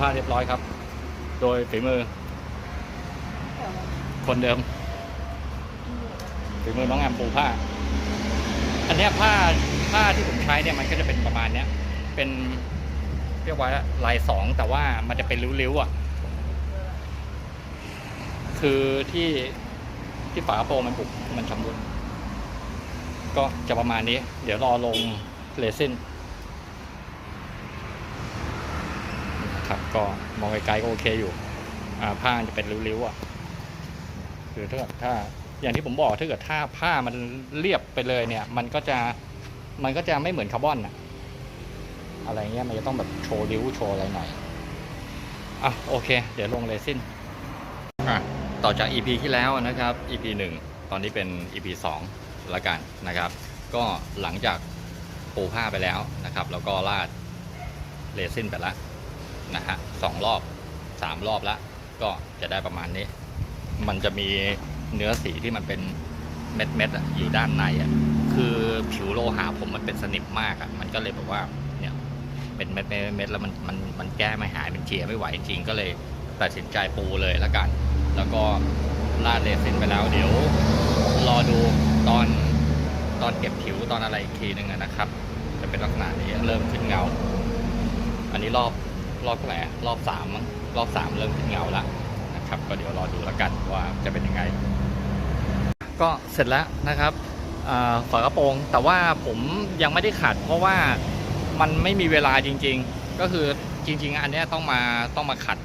ผ้าเรียบร้อยครับ โดยฝีมือ คนเดิมฝีมือน้องแอมปูผ้า อันเนี้ยผ้าผ้าที่ผมใช้เนี่ยมันก็จะเป็นประมาณเนี้ย เป็นเรียกว่าลายสองแต่ว่ามันจะเป็นริ้วๆอะ คือที่ที่ฝากระโปรงมันบุกมันชำรุดก็จะประมาณนี้ เดี๋ยวรอลงเรซิน ครับ ก็มองไกลๆก็โอเคอยู่อ่าผ้าจะเป็นริ้วๆอะคือถ้าเกิดถ้าอย่างที่ผมบอกถ้าเกิดถ้าผ้ามันเรียบไปเลยเนี่ย มันก็จะมันก็จะไม่เหมือนคาร์บอนอะอะไรเงี้ยมันจะต้องแบบโชว์ริ้วโชว์อะไรหน่อยอะโอเค เดี๋ยวลงเรซินอะต่อจาก EP ที่แล้วนะครับ EP 1 ตอนนี้เป็น EP 2แล้วกันนะครับ ก็หลังจากปูผ้าไปแล้วนะครับ แล้วก็ลาดเรซินไปแล้ว นะฮะสองรอบสามรอบแล้วก็จะได้ประมาณนี้ มันจะมีเนื้อสีที่มันเป็นเม็ดเม็ดๆอยู่ด้านในอะคือผิวโลหะผมมันเป็นสนิมมากอะมันก็เลยแบบว่าเนี่ยเป็นเม็ดเม็ดเม็ดแล้วมันมันมันแก้ไม่หายมันเจียไม่ไหวจริงก็เลยตัดสินใจปูเลยละกัน แล้วก็ลาดเรซินไปแล้วเดี๋ยวรอดูตอนตอนเก็บผิวตอนอะไรอีกทีหนึ่งนะครับ จะเป็นลักษณะนี้เริ่มขึ้นเงา อันนี้รอบ รอบเท่าไหร่อะรอบสามมั้งรอบสามเริ่มขึ้นเงาแล้วนะครับ ก็เดี๋ยวรอดูแล้วกันว่าจะเป็นยังไง ก็เสร็จแล้วนะครับฝากระโปรง แต่ว่าผมยังไม่ได้ขัด เพราะว่ามันไม่มีเวลาจริง ๆ ก็คือจริง ๆ อันนี้ต้องมาต้องมาขัด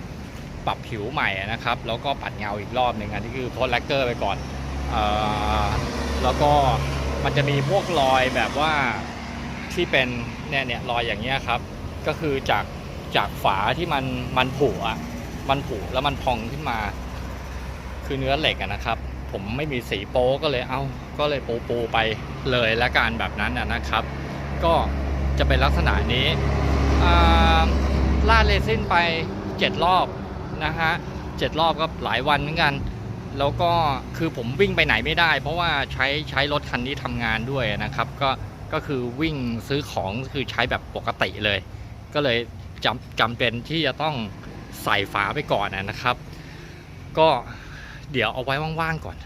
ปรับผิวใหม่นะครับ แล้วก็ปัดเงาอีกรอบหนึ่งอันนี้คือพ่นแลกเกอร์ไปก่อนอแล้วก็มันจะมีพวกรอยแบบว่าที่เป็นเนี่ยเนี่ยรอยอย่างเงี้ยครับ ก็คือจาก จากฝาที่มันมันผุอะมันผุแล้วมันพองขึ้นมา คือเนื้อเหล็กอะนะครับ ผมไม่มีสีโป๊ก็เลยเอาก็เลยปูปูไปเลยและการแบบนั้นอะนะครับ ก็จะเป็นลักษณะนี้อ่าลาดเรซินไป 7 รอบนะฮะเจ็ดรอบก็หลายวันเหมือนกัน แล้วก็คือผมวิ่งไปไหนไม่ได้ เพราะว่าใช้ใช้รถคันนี้ทำงานด้วยนะครับ ก็ก็คือวิ่งซื้อของคือใช้แบบปกติเลย ก็เลย จำจำเป็นที่จะต้องใส่ฝาไปก่อนนะครับ ก็เดี๋ยวเอาไว้ว่างๆก่อน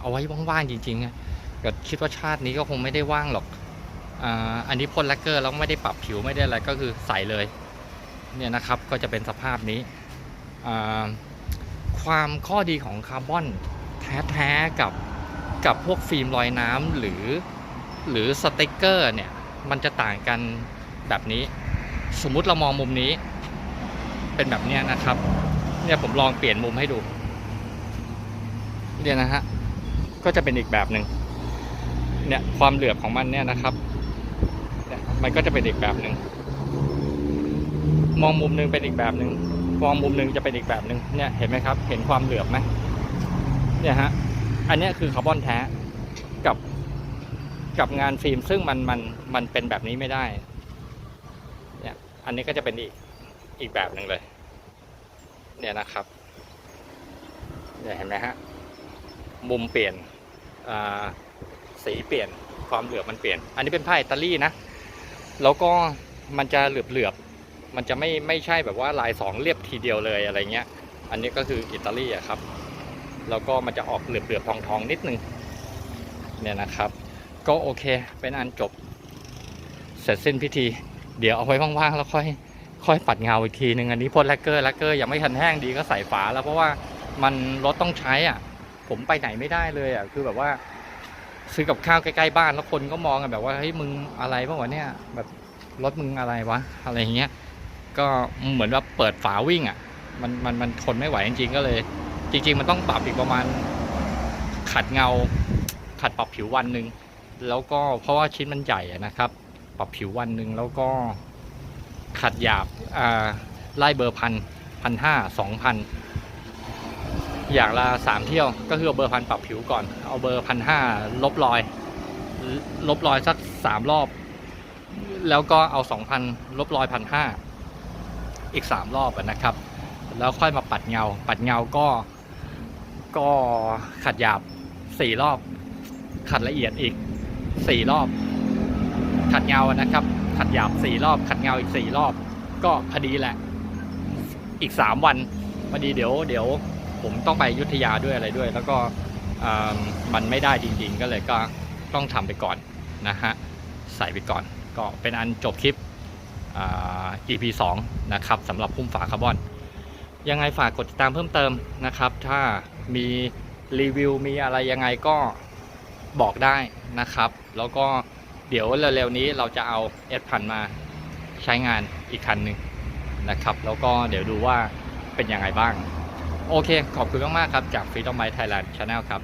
เอาไว้ว่างๆจริงๆก็คิดว่าชาตินี้ก็คงไม่ได้ว่างหรอกอันนี้พ่นแลกเกอร์แล้วไม่ได้ปรับผิวไม่ได้อะไรก็คือใส่เลยเนี่ยนะครับก็จะเป็นสภาพนี้ ความข้อดีของคาร์บอนแท้ๆกับกับพวกฟิล์มลอยน้ำหรือหรือสติกเกอร์เนี่ย มันจะต่างกันแบบนี้ สมมุติเรามองมุมนี้ เป็นแบบนี้นะครับ เนี่ยผมลองเปลี่ยนมุมให้ดู เนี่ยนะฮะ ก็จะเป็นอีกแบบหนึ่งเนี่ยความเหลือบของมันเนี่ยนะครับเนี่ยมันก็จะเป็นอีกแบบหนึ่งมองมุมหนึงเป็นอีกแบบหนึ่งมองมุมหนึงจะเป็นอีกแบบหนึ่งเนี่ยเห็นไหมครับ เห็นความเหลือบไหมเนี่ยฮะอันนี้คือคาร์บอนแท้กับกับงานฟิล์มซึ่งมันมันมันเป็นแบบนี้ไม่ได้ อันนี้ก็จะเป็นอีกอีกแบบหนึ่งเลย เนี่ยนะครับเนี่ยเห็นไหมฮะ มุมเปลี่ยนสีเปลี่ยนความเหลือบมันเปลี่ยน อันนี้เป็นผ้าอิตาลีนะ แล้วก็มันจะเหลือบเหลือบๆมันจะไม่ไม่ใช่แบบว่าลายสองเรียบทีเดียวเลยอะไรเงี้ย อันนี้ก็คืออิตาลีอะครับ แล้วก็มันจะออกเหลือบเหลือบทองทองนิดนึง เนี่ยนะครับ ก็โอเค เป็นอันจบ เสร็จสิ้นพิธี เดี๋ยวเอาไว้ว่างๆแล้วค่อยค่อยปัดเงาอีกทีหนึ่งอันนี้พ่นแลกเกอร์แลกเกอร์ยังไม่ทันแห้งดีก็ใส่ฝาแล้วเพราะว่ามันรถต้องใช้อะ ผมไปไหนไม่ได้เลยอะคือแบบว่า ซื้อกับข้าวใกล้ๆบ้านแล้วคนก็มองกันแบบว่าเฮ้ยมึงอะไรบ้างวะเนี่ย แบบรถมึงอะไรวะอะไรอย่างเงี้ยก็เหมือนว่าเปิดฝาวิ่งอะมันมันมันทนไม่ไหวจริงๆก็เลย จริง ๆ มันต้องปรับอีกประมาณ ขัดเงา ขัดปรับผิววันหนึ่งแล้วก็เพราะว่าชิ้นมันใหญ่นะครับ ปรับผิววันหนึ่งแล้วก็ขัดหยาบไล่เบอร์พันพันห้าสองพันอย่างละสามเที่ยว ก็คือเอาเบอร์พันปรับผิวก่อน เอาเบอร์พันห้าลบรอย ลบรอยสักสามรอบ แล้วก็เอาสองพันลบรอยพันห้าอีกสามรอบนะครับ แล้วค่อยมาปัดเงา ปัดเงาก็ก็ขัดหยาบสี่รอบ ขัดละเอียดอีกสี่รอบ ขัดเงาอะนะครับ ขัดหยาบสี่รอบ ขัดเงาอีกสี่รอบ ก็พอดีแหละ อีก3วันพอดีเดี๋ยวเดี๋ยวผมต้องไปยุทธยาด้วยอะไรด้วย แล้วก็มันไม่ได้จริงๆ ก็เลยก็ต้องทำไปก่อนนะฮะใส่ไปก่อน ก็เป็นอันจบคลิปอ่า EP 2นะครับสำหรับพุ่มฝาคาร์บอน ยังไงฝากกดติดตามเพิ่มเติมนะครับ ถ้ามีรีวิวมีอะไรยังไงก็บอกได้นะครับ แล้วก็ เดี๋ยวเร็วๆนี้เราจะเอา S พันมาใช้งานอีกคันหนึ่งนะครับ แล้วก็เดี๋ยวดูว่าเป็นยังไงบ้าง โอเค ขอบคุณมากๆครับ จาก Freedom My Thailand Channel ครับ